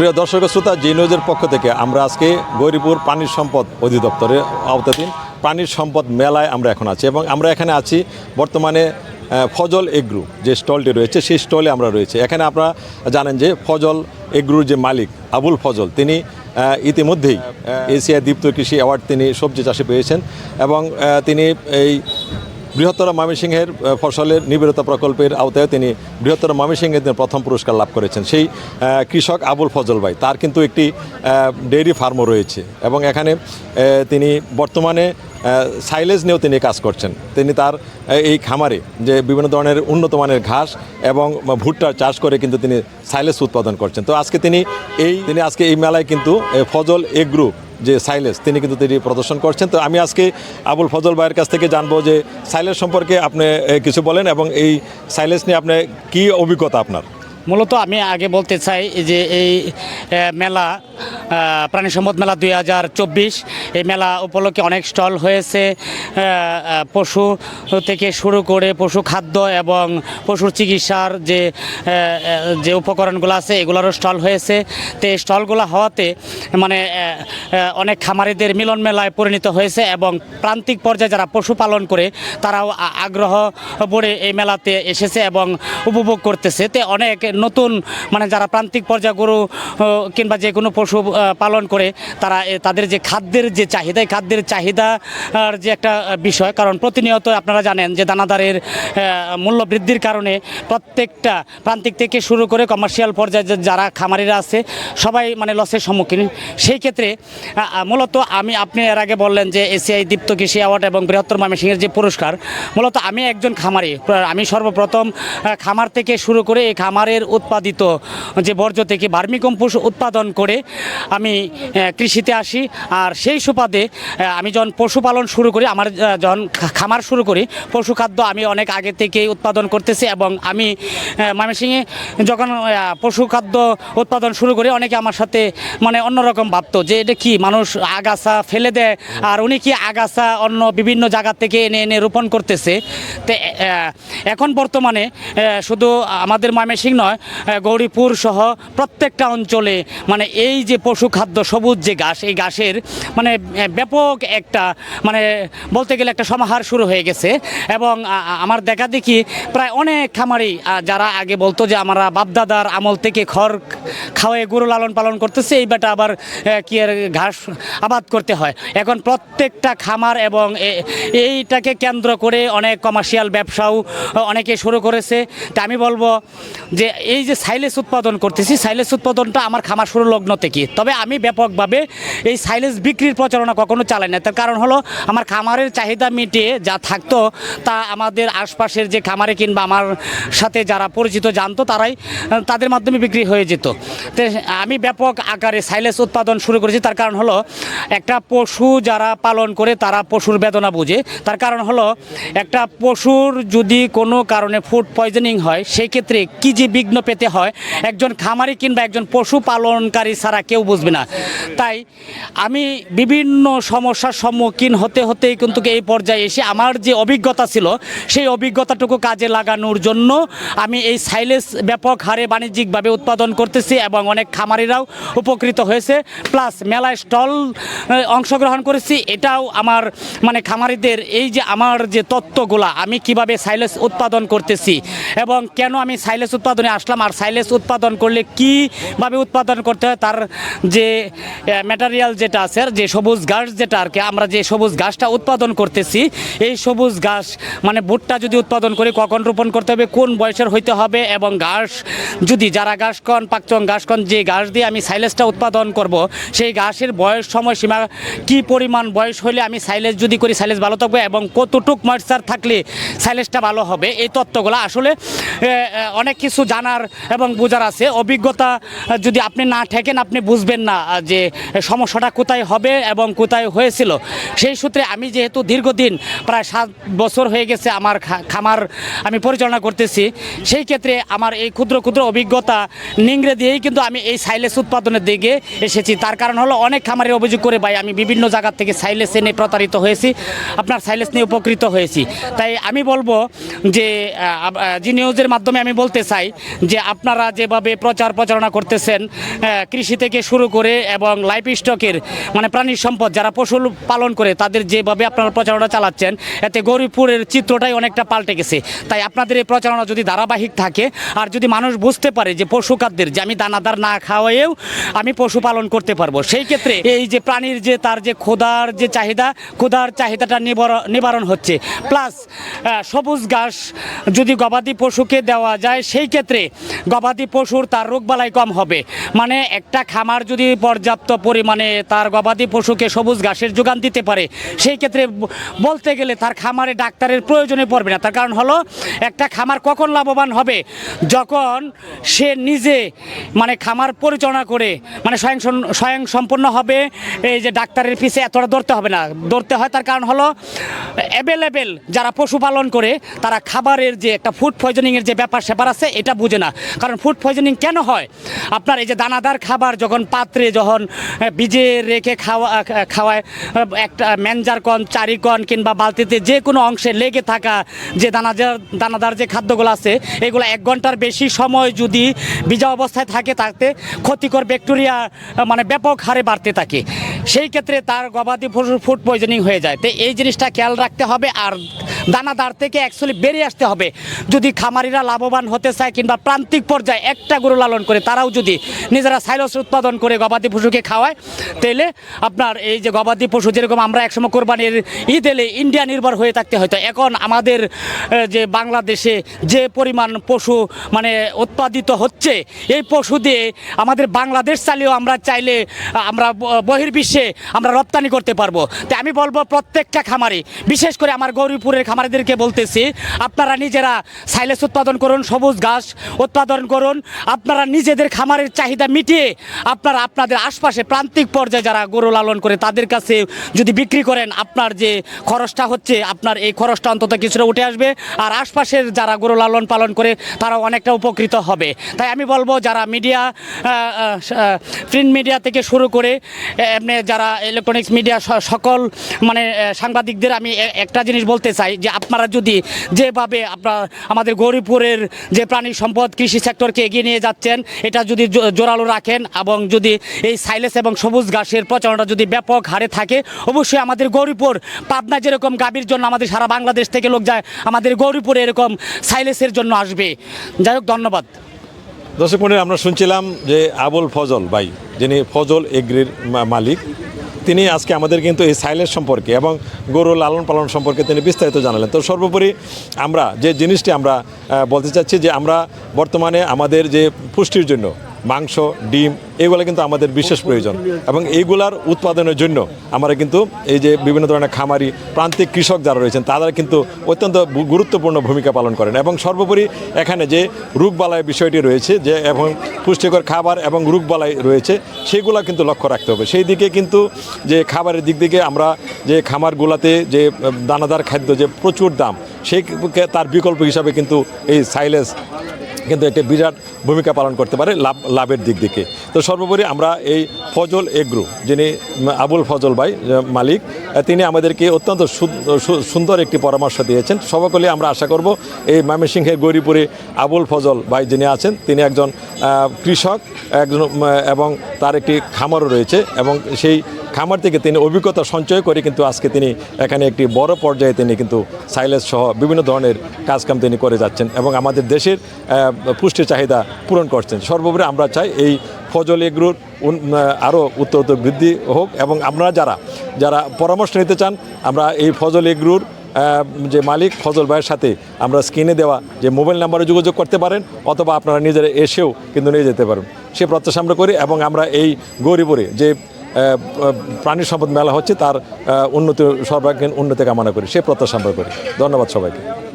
প্রিয় দর্শক শ্রোতা, জি নিউজের পক্ষ থেকে আমরা আজকে গৌরীপুর পানির সম্পদ অধিদপ্তরের আওতাধীন পানির সম্পদ মেলায় আমরা এখন আছি এবং আমরা এখানে আছি বর্তমানে ফজল এগ্রু যে স্টলটি রয়েছে, সেই স্টলে আমরা রয়েছে। এখানে আপনারা জানেন যে ফজল এগ্রুর যে মালিক আবুল ফজল, তিনি ইতিমধ্যেই এশিয়া দীপ্ত কৃষি অ্যাওয়ার্ড তিনি সবজি চাষে পেয়েছেন এবং তিনি এই বৃহত্তর ময়মনসিংহের ফসলের নিবিড়তা প্রকল্পের আওতায় তিনি বৃহত্তর ময়মনসিংহের প্রথম পুরস্কার লাভ করেছেন। সেই কৃষক আবুল ফজল ভাই, তার কিন্তু একটি ডেইরি ফার্মও রয়েছে এবং এখানে তিনি বর্তমানে সাইলেজ নিয়েও তিনি কাজ করছেন। তিনি তার এই খামারে যে বিভিন্ন ধরনের উন্নত মানের ঘাস এবং ভুট্টার চাষ করে কিন্তু তিনি সাইলেজ উৎপাদন করছেন। তো আজকে তিনি এই, তিনি আজকে এই মেলায় কিন্তু ফজল এগ্রু যে সাইলেস, তিনি কিন্তু তিনি প্রদর্শন করছেন। তো আমি আজকে আবুল ফজল ভাইয়ের কাছ থেকে জানব যে সাইলেস সম্পর্কে আপনি কিছু বলেন এবং এই সাইলেস নিয়ে আপনি কি অভিজ্ঞতা আপনার? মূলত আমি আগে বলতে চাই যে এই মেলা প্রাণী সম্পদ মেলা দুই হাজার চব্বিশ, এই মেলা উপলক্ষে অনেক স্টল হয়েছে পশু থেকে শুরু করে পশু খাদ্য এবং পশুর চিকিৎসার যে যে উপকরণগুলো আছে, এগুলোরও স্টল হয়েছে। তো এই স্টলগুলো হওয়াতে মানে অনেক খামারিদের মিলন মেলায় পরিণত হয়েছে এবং প্রান্তিক পর্যায়ে যারা পশুপালন করে, তারাও আগ্রহ ভরে এই মেলাতে এসেছে এবং উপভোগ করতেছে। তে অনেক নতুন মানে যারা প্রান্তিক পর্যায়ে গরু কিংবা যে কোনো পশু পালন করে, তারা তাদের যে খাদ্যের যে চাহিদা খাদ্যের চাহিদার যে একটা বিষয়, কারণ প্রতিনিয়ত আপনারা জানেন যে দানাদারের মূল্য বৃদ্ধির কারণে প্রত্যেকটা প্রান্তিক থেকে শুরু করে কমার্শিয়াল পর্যায়ে যারা খামারিরা আছে, সবাই মানে লসের সম্মুখীন। সেই ক্ষেত্রে মূলত আমি, আপনি এর আগে বললেন যে এসিআই, দীপ্ত কৃষি অ্যাওয়ার্ড এবং বৃহত্তর ময়মনসিংহের যে পুরস্কার, মূলত আমি একজন খামারি। আমি সর্বপ্রথম খামার থেকে শুরু করে এই খামারের উৎপাদিত যে বর্জ্য থেকে ভার্মিকম্পোস্ট উৎপাদন করে আমি কৃষিতে আসি। আর সেই সুপাদে আমি যখন পশুপালন শুরু করি, আমার যখন খামার শুরু করি পশু খাদ্য আমি অনেক আগে থেকেই উৎপাদন করতেছি এবং আমি ময়মনসিংহে যখন পশু খাদ্য উৎপাদন শুরু করি, অনেকে আমার সাথে মানে অন্যরকম ভাবতো যে এটা কি? মানুষ আগাছা ফেলে দেয়, আর উনি কি আগাছা অন্য বিভিন্ন জায়গা থেকে এনে এনে রোপণ করতেছে। তো এখন বর্তমানে শুধু আমাদের ময়মনসিংহ নয় আহ, গৌরীপুর সহ প্রত্যেকটা অঞ্চলে মানে এই যে পশু খাদ্য সবুজ যে ঘাস এই ঘাসের মানে ব্যাপক একটা মানে বলতে গেলে একটা সমাহার শুরু হয়ে গেছে। এবং আমার দেখা দেখি প্রায় অনেক খামারি যারা আগে বলতো যে আমরা বাপদাদার আমল থেকে খড় খাওয়ায় গরু লালন পালন করতেছে এই বেটা আবার কি আর ঘাস আবাদ করতে হয়। এখন প্রত্যেকটা খামার এবং এইটাকে কেন্দ্র করে অনেক কমার্শিয়াল ব্যবসাও অনেকে শুরু করেছে। তা আমি বলব যে এই যে সাইলেস উৎপাদন করতেছি সাইলেস উৎপাদনটা আমার খামার শুরু লগ্ন থেকে তবে আমি ব্যাপকভাবে এই সাইলেস বিক্রির প্রচারণা কখনো চালাই না। তার কারণ হলো, আমার খামারের চাহিদা মিটিয়ে যা থাকতো, তা আমাদের আশপাশের যে খামারে কিংবা আমার সাথে যারা পরিচিত জানতো, তারাই, তাদের মাধ্যমে বিক্রি হয়ে যেত। আমি ব্যাপক আকারে সাইলেস উৎপাদন শুরু করেছি। তার কারণ হলো, একটা পশু যারা পালন করে, তারা পশুর বেদনা বুঝে। তার কারণ হলো, একটা পশুর যদি কোনো কারণে ফুড পয়জনিং হয়, সেক্ষেত্রে কী যে যে বিঘ্ন পেতে হয়। একজন খামারি কিংবা একজন পশু পালনকারী ছাড়া কেউ বুঝবে না। তাই আমি বিভিন্ন সমস্যার সম্মুখীন হতে হতেই কিন্তু এই পর্যায়ে এসে আমার যে অভিজ্ঞতা ছিল, সেই অভিজ্ঞতাটুকু কাজে লাগানোর জন্য আমি এই সাইলেস ব্যাপক হারে বাণিজ্যিকভাবে উৎপাদন করতেছি এবং অনেক খামারিরাও উপকৃত হয়েছে। প্লাস মেলায় স্টল অংশগ্রহণ করেছি। এটাও আমার মানে খামারিদের এই যে আমার যে তত্ত্বগুলা, আমি কীভাবে সাইলেস উৎপাদন করতেছি এবং কেন আমি সাইলেস উৎপাদনে আসলাম আর সাইলেস উৎপাদন করলে কীভাবে উৎপাদন করতে হয় তার যে ম্যাটেরিয়াল যেটা আছে যে সবুজ ঘাস যেটা আর কি, আমরা যে সবুজ ঘাসটা উৎপাদন করতেছি, এই সবুজ ঘাস মানে ভুট্টা যদি উৎপাদন করি কখন রোপণ করতে হবে, কোন বয়সের হইতে হবে, এবং ঘাস যদি যারা ঘাস কন পাকচং ঘাস কন যে ঘাস দিয়ে আমি সাইলেসটা উৎপাদন করব, সেই ঘাসের বয়স সময়সীমা কি পরিমাণ বয়স হলে আমি সাইলেস যদি করি সাইলেস ভালো থাকবে, এবং কতটুক ময়েশ্চার থাকলে সাইলেসটা ভালো হবে, এই তত্ত্বগুলো আসলে অনেক কিছু জানার এবং বোঝার আছে। অভিজ্ঞতা যদি আপনি না ঠেকেন, আপনি বুঝবেন না যে সমস্যাটা কোথায় হবে এবং কোথায় হয়েছিল। সেই সূত্রে আমি যেহেতু দীর্ঘদিন প্রায় সাত বছর হয়ে গেছে আমার খামার আমি পরিচালনা করতেছি, সেই ক্ষেত্রে আমার এই ক্ষুদ্র ক্ষুদ্র অভিজ্ঞতা নিংড়ে দিয়েই কিন্তু আমি এই সাইলেস উৎপাদনের দিকে এসেছি। তার কারণ হলো অনেক খামারের অভিযোগ করে, ভাই, আমি বিভিন্ন জায়গার থেকে সাইলেস এনে প্রতারিত হয়েছি, আপনার সাইলেস নিয়ে উপকৃত হয়েছি। তাই আমি বলব যে জি নিউজের মাধ্যমে আমি বলতে চাই যে আপনারা যেভাবে প্রচার প্রচারণা করতেছেন কৃষি থেকে শুরু করে এবং লাইফ স্টকের মানে প্রাণী সম্পদ যারা পশু পালন করে, তাদের যেভাবে আপনারা প্রচারণা চালাচ্ছেন, এতে গরিবপুরের চিত্রটাই অনেকটা পাল্টে গেছে। তাই আপনাদের এই প্রচারণা যদি ধারাবাহিক থাকে, আর যদি মানুষ বুঝতে পারে যে পশু খাদ্যের যে আমি দানাদার না খাওয়াইয়েও আমি পশু পালন করতে পারব, সেই ক্ষেত্রে এই যে প্রাণীর যে তার যে ক্ষুধার যে চাহিদা, ক্ষুধার চাহিদাটা নিবার- নিবারণ হচ্ছে। প্লাস সবুজ ঘাস যদি গবাদি পশুকে দেওয়া যায়, সেই ক্ষেত্রে গবাদি পশুর তার রোগবালাই কম হবে। মানে একটা খামার যদি পর্যাপ্ত পরিমাণে তার গবাদি পশুকে সবুজ ঘাসের যোগান দিতে পারে, সেই ক্ষেত্রে বলতে গেলে তার খামারে ডাক্তারের প্রয়োজনে পড়বে না। তার কারণ হলো, একটা খামার কখন লাভবান হবে? যখন সে নিজে মানে খামার পরিচালনা করে মানে স্বয়ং স্বয়ং সম্পন্ন হবে, এই যে ডাক্তারের পিছে এতটা ধরতে হবে না। ধরতে হয় তার কারণ হলো অ্যাভেলেবেল যারা পশুপালন করে, তারা খাবারের যে একটা ফুড পয়জনিংয়ের যে ব্যাপার স্যাপার আছে, এটা বুঝে না। কারণ ফুড পয়জনিং কেন হয়? আপনার এই যে দানাদার খাবার যখন পাত্রে যখন ভিজে রেখে খাওয়া খাওয়ায় একটা ম্যানজার কন চারি কন কিংবা বালতিতে যে কোনো অংশে লেগে থাকা যে দানাদার দানাদার যে খাদ্যগুলো আছে, এগুলো এক ঘণ্টার বেশি সময় যদি ভিজা অবস্থায় থাকে, তাতে ক্ষতিকর ব্যাকটেরিয়া মানে ব্যাপক হারে বাড়তে থাকে। সেই ক্ষেত্রে তার গবাদি পশুর ফুড পয়জনিং হয়ে যায়। তো এই জিনিসটা খেয়াল রাখতে হবে আর দানাদার থেকে অ্যাকচুয়ালি বেরিয়ে আসতে হবে। যদি খামারিরা লাভবান হতে চায় কিংবা প্রান্তিক পর্যায়ে একটা গরু লালন করে, তারাও যদি নিজেরা সাইলস উৎপাদন করে গবাদি পশুকে খাওয়ায় তাহলে আপনার এই যে গবাদি পশু যেরকম আমরা একসময় কোরবানির ঈদ এলে ইন্ডিয়া নির্ভর হয়ে থাকতে হয়তো। এখন আমাদের যে বাংলাদেশে যে পরিমাণ পশু মানে উৎপাদিত হচ্ছে, এই পশু দিয়ে আমাদের বাংলাদেশ চালিয়েও আমরা চাইলে আমরা ব- বহির্বিশ্বে আমরা রপ্তানি করতে পারব। তাই আমি বলব প্রত্যেকটা খামারি, বিশেষ করে আমার গৌরীপুরের খামারিদেরকে বলতেছি, আপনারা নিজেরা সাইলেস উৎপাদন করুন, সবুজ ঘাস উৎপাদন করুন, আপনারা নিজেদের খামারের চাহিদা মিটিয়ে আপনারা আপনাদের আশপাশে প্রান্তিক পর্যায়ে যারা গরু লালন করে, তাদের কাছে যদি বিক্রি করেন, আপনার যে খরচটা হচ্ছে, আপনার এই খরচটা অন্তত কিছুটা উঠে আসবে। আর আশপাশের যারা গরু লালন পালন করে তারা অনেকটা উপকৃত হবে। তাই আমি বলব, যারা মিডিয়া প্রিন্ট মিডিয়া থেকে শুরু করে, এমনি যারা ইলেকট্রনিক্স মিডিয়া সকল মানে সাংবাদিকদের আমি একটা জিনিস বলতে চাই, যে আপনারা যদি যেভাবে আপনার, আমাদের গৌরীপুরের যে প্রাণী সম্পদ কৃষি সেক্টরকে এগিয়ে নিয়ে যাচ্ছেন, এটা যদি জোরালো রাখেন এবং যদি এই সাইলেস এবং সবুজ ঘাসের প্রচারণা যদি ব্যাপক হারে থাকে, অবশ্যই আমাদের গৌরীপুর, পাবনা যেরকম গাভীর জন্য আমাদের সারা বাংলাদেশ থেকে লোক যায়, আমাদের গৌরীপুরে এরকম সাইলেসের জন্য আসবে। যাই হোক, ধন্যবাদ। দর্শক মন্ডলী আমরা শুনছিলাম যে আবুল ফজল ভাই, যিনি ফজল এগ্রির মালিক, তিনি আজকে আমাদের কিন্তু এই সাইলেজ সম্পর্কে এবং গরু লালন পালন সম্পর্কে তিনি বিস্তারিত জানালেন। তো সর্বোপরি আমরা যে জিনিসটি আমরা বলতে চাচ্ছি যে আমরা বর্তমানে আমাদের যে পুষ্টির জন্য মাংস, ডিম, এগুলো কিন্তু আমাদের বিশেষ প্রয়োজন। এবং এইগুলার উৎপাদনের জন্য আমরা কিন্তু এই যে বিভিন্ন ধরনের খামারি, প্রান্তিক কৃষক যারা রয়েছেন তারা কিন্তু অত্যন্ত গুরুত্বপূর্ণ ভূমিকা পালন করেন। এবং সর্বোপরি এখানে যে রোগবালাই বিষয়টি রয়েছে, যে এবং পুষ্টিকর খাবার এবং রোগবালাই রয়েছে, সেগুলো কিন্তু লক্ষ্য রাখতে হবে। সেই দিকে কিন্তু যে খাবারের দিক থেকে আমরা যে খামারগুলাতে যে দানাদার খাদ্য যে প্রচুর দাম, সেই তার বিকল্প হিসাবে কিন্তু এই সাইলেস কিন্তু একটি বিরাট ভূমিকা পালন করতে পারে লাভ, লাভের দিক থেকে তো সর্বোপরি আমরা এই ফজল এগ্রু, যিনি আবুল ফজল ভাই মালিক তিনি আমাদেরকে অত্যন্ত সুন্দর একটি পরামর্শ দিয়েছেন। সকলে আমরা আশা করব এই ময়মনসিংহের গৌরীপুরে আবুল ফজল ভাই যিনি আছেন, তিনি একজন কৃষক, একজন এবং তার একটি খামারও রয়েছে এবং সেই খামার থেকে তিনি অভিজ্ঞতা সঞ্চয় করে কিন্তু আজকে তিনি এখানে একটি বড় পর্যায়ে তিনি কিন্তু সাইলেজ সহ বিভিন্ন ধরনের কাজকাম তিনি করে যাচ্ছেন এবং আমাদের দেশের পুষ্টির চাহিদা পূরণ করছেন। সর্বোপরি আমরা চাই এই ফজল এগ্রুর আরও উত্তর উত্তর বৃদ্ধি হোক এবং আমরা যারা যারা পরামর্শ নিতে চান, আমরা এই ফজল এগ্রুর যে মালিক ফজল ভাইয়ের সাথে আমরা স্ক্রিনে দেওয়া যে মোবাইল নাম্বারে যোগাযোগ করতে পারেন অথবা আপনারা নিজেরা এসেও কিন্তু নিয়ে যেতে পারেন। সে প্রত্যাশা আমরা করি এবং আমরা এই গরিবরে যে প্রাণী সম্পদ মেলা হচ্ছে, তার উন্নতি সর্বাঙ্গীন উন্নতি কামনা করি। সে প্রত্যাশা করি। ধন্যবাদ সবাইকে।